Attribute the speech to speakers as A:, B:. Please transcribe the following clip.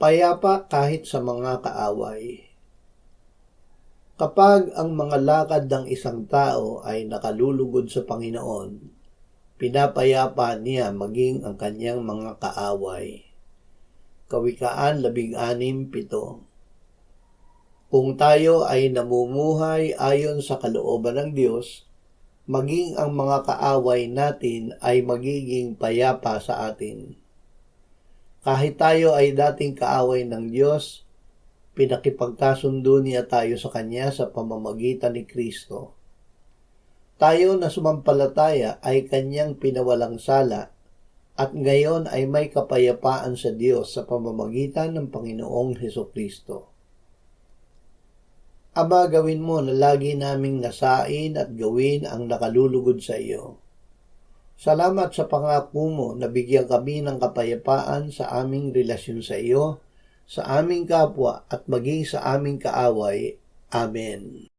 A: payapa kahit sa mga kaaway. Kapag ang mga lakad ng isang tao ay nakalulugod sa Panginoon, pinapayapa niya maging ang kanyang mga kaaway. Kawikaan 16:7 Kung tayo ay namumuhay ayon sa kalooban ng Diyos, maging ang mga kaaway natin ay magiging payapa sa atin. Kahit tayo ay dating kaaway ng Diyos, pinakipagkasundo niya tayo sa Kanya sa pamamagitan ni Kristo. Tayo na sumampalataya ay Kanyang pinawalang sala at ngayon ay may kapayapaan sa Diyos sa pamamagitan ng Panginoong Heso Kristo. Aba, gawin mo na lagi naming nasain at gawin ang nakalulugod sa iyo. Salamat sa pangako mo na bigyan kami ng kapayapaan sa aming relasyon sa iyo, sa aming kapwa at maging sa aming kaaway. Amen.